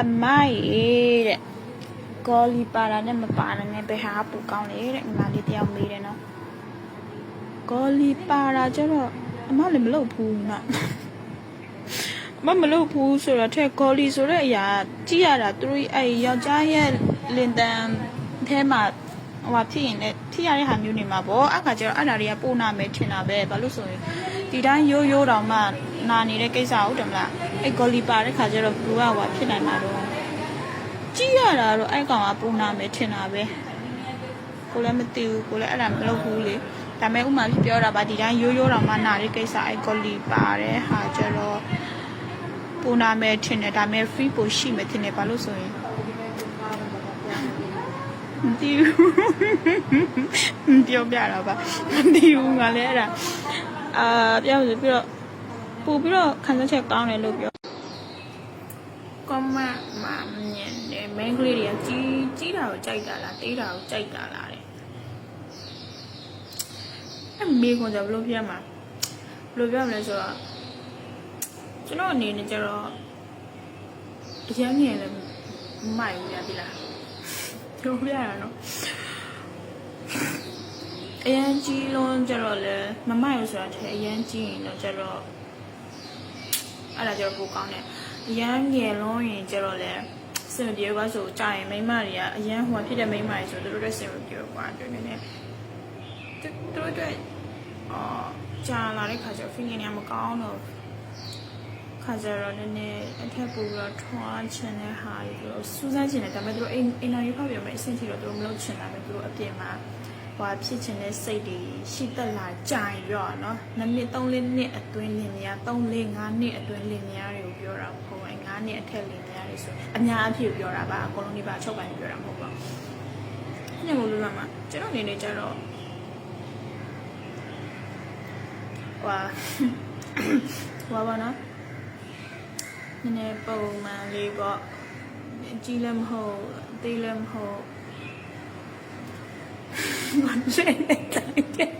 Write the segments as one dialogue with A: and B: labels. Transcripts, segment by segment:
A: အမိုက်တဲ့ကောလီပါတာနဲ့မပါတာနဲ့ဘယ်ဟာပူကောင်းလဲတဲ့ညီမလေးတယောက်မေးတယ်နော်ကောလီပါတာကျတော့အမလည်းမလုပ်ဘူးညီမအမမလုပ်ဘူးဆိုတော့ထဲကောလီဆိုတဲ့အရာကြည့်ရတာသူတို့အဲ့ယောက်ျားရဲ့လင်တန်အထဲမှာ ဟိုဟာဖြစ်ရင်လည်းဖြစ်ရတဲ့ဟာမျိုးနေမှာပေါ့အခါကျတော့အဲ့ဒါတွေကပို့နာမယ်ထင်တာပဲဘာလို့ဆိုရင်ဒီတိုင်းရိုးရိုးတောင်မှနာနေတဲ့ကိစ္စဟုတ်တယ်မလားအဲ့ကောလီပါတဲ့ခါကျတော့ဘလူးကဟိုဖြစ်နိုင်မှာတော့ကြည့်ရတာတော့အဲ့ကောင်ကပို့နာမယ်ထင်တာပဲကိုလည်းမသိဘူးကိုလည်းအဲ့ဒါမလုပ်ဘူးလေဒါပေမဲ့ဥမာဖြစ်ပြောတာပါဒီတိုင်းရိုးရိုးတောင်မှနာတဲ့ကိစ္စအဲ့ကောလီပါတဲ့ဟာကျတော့ပို့နာမယ်ထင်တယ်ဒါပေမဲ့ free ပို့ရှိမယ်ထင်တယ်ဘာလို့ဆိုရင် မသိဘူးပြောပြတာပါမသိဘူးငါလည်းအဲ့ဒါအာပြောဆိုပြီးတော့ပို့ပြီးတော့ခံစားချက်ကောင်းတယ်လို့ပြောကောမမမြင်တယ်မင်းကလေးတွေကကြီးကြီးတာကိုကြိုက်တာလားတေးတာကိုကြိုက်တာလားတဲ့အမေကကြဘလို့ပြမှာဘလို့ပြောမလဲဆိုတော့ကျွန်တော်အနေနဲ့ကျတော့အရင်မြင်လည်းမိုက်ဘူးရပြီလား ပြောပြရတော့အရန်ကြီးလုံးကြတော့လေမမိုက်လို့ဆိုတာထဲအရန်ကြီးရင်တော့ကြတော့အဲ့ဒါကြတော့ပိုကောင်းတယ်အရန်ငယ်လုံးရင်ကြတော့လေစင်မပြေဘူးဆိုကြာရင်မိန်းမတွေကအရန်ဟိုဖြစ်တဲ့မိန်းမတွေဆိုသူတို့တို့စင်မပြေဘူးကွာတွေ့နေနေသူတို့တို့အာကြာလာတဲ့ခါကျ feeling ကမကောင်းတော့ ခါကြတော့နည်းနည်းအထက်ပို့ပြီးတော့ထွားချင်တဲ့ဟာတွေပြီးတော့စူးစမ်းချင်တယ်ဒါပေမဲ့သူတို့အိမ်အိမ်တော်ကြီးဖောက်ပြမယ်အဆင့်ထိတော့သူတို့မလုပ်ချင်တာပဲသူတို့အပြင်မှာဟွာဖြစ်ချင်တဲ့စိတ်တွေရှိတက်လာကြိုင်ပြောတာနော်နှစ်နှစ်သုံးလေးနှစ်အတွင်းလင်မယား3 4 5နှစ်အတွင်းလင်မယားတွေကိုပြောတာပေါ့အဲ9နှစ်အထက်လင်မယားတွေဆိုအများအဖြစ်ပြောတာပါအကုန်လုံးဒီပါချုပ်ပိုင်းပြောတာမဟုတ်ပါဘူးညမို့လို့လာမှာကျွန်တော်အနေနဲ့ကျတော့ဟွာဟွာပါနော် နည်းနည်းပုံမှန်လေးပေါ့ကြီးလည်းမဟုတ်သေးလည်းမဟုတ်မလေးတိုင်းတယ်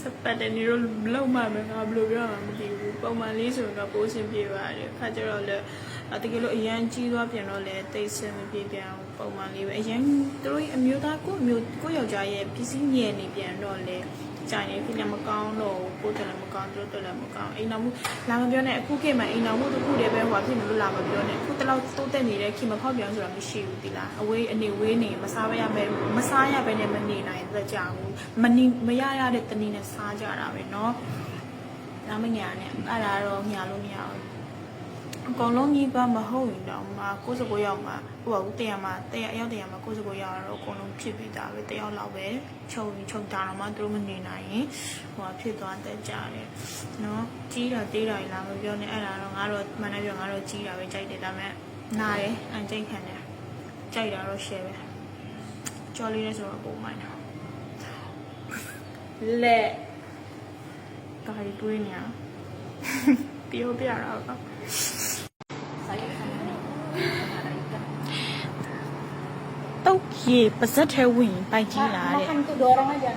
A: စပတ်တဲ့နေတော့လုံးမမယ်ငါဘယ်လိုပြောမှမသိဘူးပုံမှန်လေးဆိုတော့ပိုးစင်ပြေပါတယ်ခါကျတော့လည်းအတကယ်လို့အရန်ကြီးသွားပြန်တော့လည်းတိတ်ဆင်မပြေပြန်ဘူးပုံမှန်လေးပဲအရန်သူတို့အမျိုးသားကိုအမျိုးကိုယောက်ျားရဲ့ပစ္စည်းငယ်နေပြန်တော့လေ ကြာရင်ဖြစ်လည်းမကောင်းတော့ဘူးကိုယ်တလည်းမကောင်းသူတို့တလည်းမကောင်းအိမ်တော်မှုလာမပြောနဲ့အခုခေတ်မှာအိမ်တော်မှုတစ်ခုတည်းပဲဟိုဖြစ်နေလို့လာမပြောနဲ့အခုတလောက်တိုးတက်နေတဲ့ခင်မဖောက်ပြန်ဆိုတာမရှိဘူးဒီလားအဝေးအနေဝေးနေမစားဘဲရမယ်မစားရဘဲနဲ့မနေနိုင်သက်ကြဘူးမနေမရရတဲ့တနည်းနဲ့စားကြတာပဲเนาะဒါမညာနဲ့အဲ့ဒါတော့ညာလို့မရဘူး အကောင်လုံးကြီးပါမဟုတ်ရင်တော့မှ69ရောက်မှဟိုကဦးတရားမှာတရားရောက်တရားမှာ69ရောက်တော့အကုန်လုံးဖြစ်ပြီးသားပဲတယောက်လောက်ပဲချုပ်ပြီးချုပ်တာတော့မှသူတို့မနေနိုင်ရင်ဟိုကဖြစ်သွားတတ်ကြတယ်နော်ကြီးတာတေးတာလာမပြောနဲ့အဲ့ဒါတော့ငါတော့မှန်တယ်ပြောငါတော့ကြီးတာပဲကြိုက်တယ်ဒါပေမဲ့နားတယ်အန်ကြိတ်ခံတယ်ကြိုက်တာတော့ share ပဲကြော်လေးနဲ့ဆိုတော့ပုံမှန်တော့လက်ကာရီတွေးနေရပြောပြတာတော့ တုတ်ရေပါဇက်ထဲဝင်ရင်ပိုက်ကြီးလာတဲ့
B: Makan tuh dorong aja.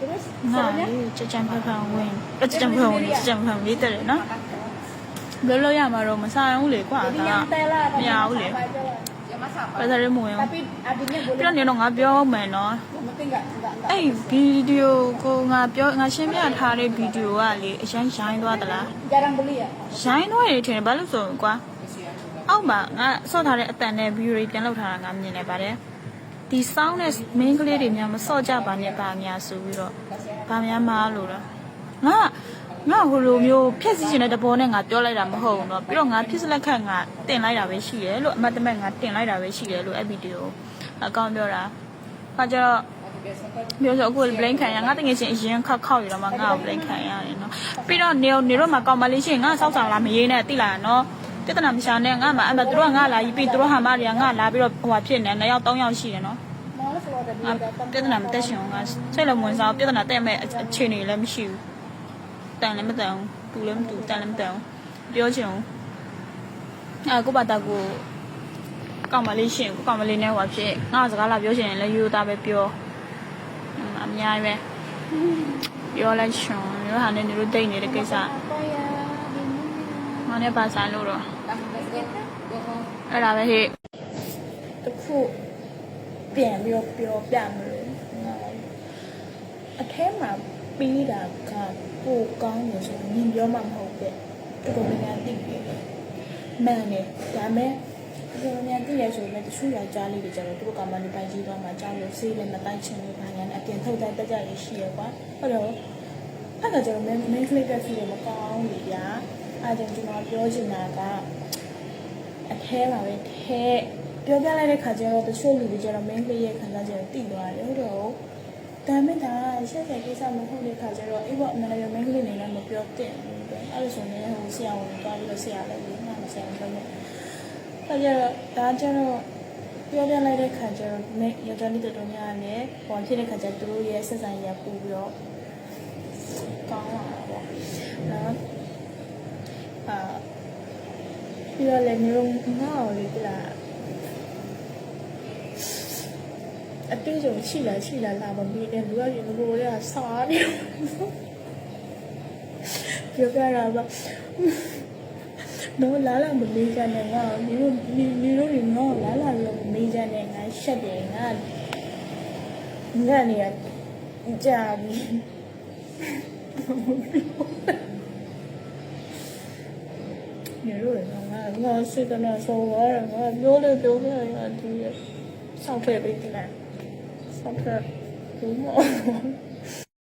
B: Terus
A: ငါ
B: sebenarnya
A: လေးကြကြံဖဖဝင်အကြကြံဖဖဝင်ကြကြံဖဖလေးတဲ့နော်ဘယ်လိုရမှာတော့မဆိုင်ဘူးလေကွာ
B: jadi
A: ဒါ
B: nyantai lah.
A: Ini
B: makan
A: awal ya?
B: apa aja lah. Ya masak
A: ပါဇက်ရဲမဝင်ဘူး
B: Tapi adiknya
A: ပြ
B: boleh.
A: တော့နေတော့ငါပြောမယ်နော်
B: Yang penting enggak enggak enggak.
A: အဲ့ဗီဒီယိုကိုငါပြောငါရှင်းပြထားတဲ့ဗီဒီယိုကလေအရင်ရိုင်းသွားသလား
B: Jarang beli ya.
A: ရိုင်းသွားတယ်ထင်တယ်ဘာလို့ဆိုရင်ကွာ အောက်မှာငါဆော့ထားတဲ့အတန်နဲ့ဗီဒီယိုတွေပြန်လုပ်ထားတာငါမြင်နေပါတယ်ဒီ sound နဲ့ main ကလေးတွေများမဆော့ကြပါနဲ့ပါများဆိုပြီးတော့ဗာများမားလို့တော့ငါငါဟိုလိုမျိုးဖြက်စီချင်တဲ့တဘောနဲ့ငါပြောလိုက်တာမဟုတ်ဘူးเนาะပြီးတော့ငါဖြစ်စလက်ခတ်ငါတင်လိုက်တာပဲရှိတယ်လို့အမတ်တမဲ့ငါတင်လိုက်တာပဲရှိတယ်လို့အဲ့ဗီဒီယိုအကောင့်ပြောတာခါကျတော့ ပြောဆိုအခု blame ခံရငါတငယ်ချင်းအရင်ခောက်ခောက်ရတော့မှငါ့ကို blame ခံရတယ်နော်ပြီးတော့နေနေတော့မှကောင်းမလေးရှိရင်ငါစောက်ဆောင်လာမရေးနဲ့တိလာနော် ပြဿနာမရှာနဲ့ငါမှအဲ့မှာသူတို့ကငါလာပြီးပြီးသူတို့ဟာမတွေကငါလာပြီးတော့ဟိုဟာဖြစ်နေနှစ်ယောက်သုံးယောက်ရှိတယ်နော်
B: Males kalau ada
A: ငါ
B: dia datang.
A: ပြဿနာမတက်ရှင်ငါစိတ်လည်းဝင်စားပြဿနာတက်မဲ့အခြေအနေလည်းမရှိဘူးတန်လည်းမတန်ဘူးတူလည်းမတူတန်လည်းမတန်ဘူးပြောချင်ဘူးအခုဘာတကူကောင်းမလေးရှင်ကောင်းမလေးနဲ့ဟိုဖြစ်ငါစကားလာပြောချင်ရင်လည်းရိုးသားပဲပြောအများကြီးပဲပြောလိုက်ရှင်ရောဟာနဲ့နေလို့တိတ်နေတဲ့ကိစ္စ
B: Apa ya? Bingung.
A: ငါနဲ့ပါဆိုင်လို့တော့
B: Tapi let's go go home
C: အဲ့ဒါပဲဟဲ့
A: တခုပြန်ပြီးတော့ပြောပြမလို့ငါအထဲမှာပြီးတာကပိုကောင်းလို့ဆိုရင်ညီပြောမှမဟုတ်တဲ့တော်တော်များများသိတယ်မှန်တယ်ဒါပေမဲ့တော်တော်များသိရဆိုရင်တချို့ယောက်ျားလေးတွေကျတော့သူတို့ကမှလည်းပိုင်ကြီးသွားမှကြောက်လို့ဆေးလည်းမတိုက်ချင်ဘူးဘာညာနဲ့အပြင်ထုတ်တိုင်းတက်ကြရရှိရကွာဟုတ်တော့အဲ့ဒါကျတော့ main main click ကဖြစ်မကောင်းဘူးဗျာ အဲ့ဒါကျွန်တော်ပြောချင်တာကအထဲမှာပဲထဲပြောပြလိုက်တဲ့ခါကျတော့တချို့လူတွေကျတော့ main click ရဲ့ခံစားချက်ကိုတိသွားတယ်ဟုတ်တော့ဒါမဲ့ဒါရှက်ရှက်ကိစ္စမဟုတ်တဲ့ခါကျတော့အေးပေါ့အမှန်တကယ် main click နေလည်းမပြောသင့်ဘူးပဲအဲ့လိုဆိုရင်ဟိုဆရာဝန်သွားပြီးတော့ဆရာလည်းဒီမှာဆရာဝန်ပြောနေအဲ့ကျတော့ဒါကျတော့ပြောပြလိုက်တဲ့ခါကျတော့မင်းယောက်ျားလေးတော်တော်များများလည်းပေါ်ဖြစ်တဲ့ခါကျသူတို့ရဲ့ဆက်ဆံရေးပူပြီးတော့ကောင်းလာတာပေါ့နော် အာပြီးတော့လည်းမျိုးငါ့ကိုလေပြလာအတွေ့အကြုံရှိလားရှိလားလာမပြီးတဲ့လူကရေဘိုးတွေကစားနေပြောပြတာပါတော့လာလာမမေးကြနဲ့ငါဒီလိုဒီဒီလိုတွေငါလာလာပြီးတော့မမေးကြနဲ့ငါရှက်တယ်ငါငါနေရကြာပြီ နေလို့ငါငါစိတ်ကနဲ့ဆုံးသွားတယ်ငါပြောလို့ပြောပြရတယ်ဒီဆောက်ထည့်ပေးတယ်ဆောက်ထည့်ဘူးမ